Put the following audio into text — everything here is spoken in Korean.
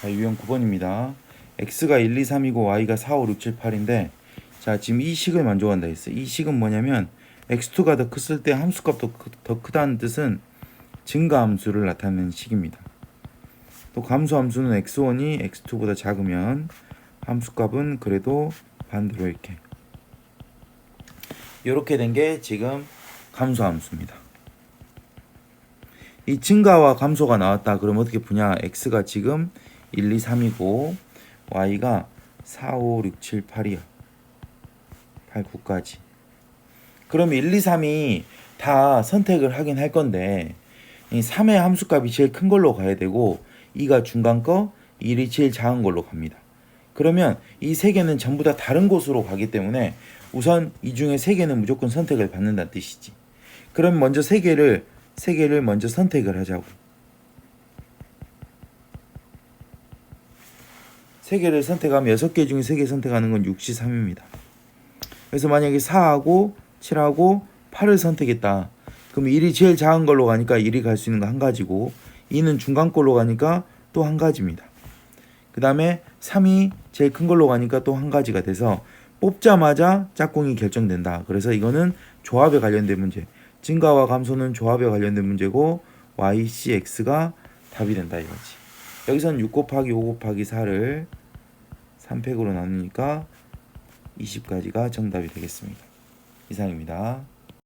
자, 유형 9번입니다. x가 1, 2, 3이고 y가 4, 5, 6, 7, 8인데 자, 지금 이 식을 만족한다 했어요. 이 식은 뭐냐면 x2가 더 컸을 때 함수값도 크- 더 크다는 뜻은 증가 함수를 나타내는 식입니다. 또 감소 함수는 x1이 x2보다 작으면 함수값은 그래도 반대로 이렇게 이렇게 된 게 지금 감소 함수입니다. 이 증가와 감소가 나왔다. 그럼 어떻게 푸냐? x가 지금 1, 2, 3이고 y가 4, 5, 6, 7, 8이야. 8, 9까지. 그럼 1, 2, 3이 다 선택을 하긴 할 건데 이 3의 함수값이 제일 큰 걸로 가야 되고 2가 중간 거, 1이 제일 작은 걸로 갑니다. 그러면 이 세 개는 전부 다 다른 곳으로 가기 때문에 우선 이 중에 세 개는 무조건 선택을 받는다는 뜻이지. 그럼 먼저 세 개를 세 개를 먼저 선택을 하자고. 세 개를 선택하면 여섯 개 중에 세개 선택하는 건 63입니다. 그래서 만약에 4하고 7하고 8을 선택했다. 그럼 1이 제일 작은 걸로 가니까 1이 갈 수 있는 거 한 가지고 2는 중간 걸로 가니까 또 한 가지입니다. 그 다음에 3이 제일 큰 걸로 가니까 또 한 가지가 돼서 뽑자마자 짝꿍이 결정된다. 그래서 이거는 조합에 관련된 문제. 증가와 감소는 조합에 관련된 문제고 y, c, x가 답이 된다 이거지. 여기서는 6 곱하기 5 곱하기 4를 3팩으로 나누니까 20까지가 정답이 되겠습니다. 이상입니다.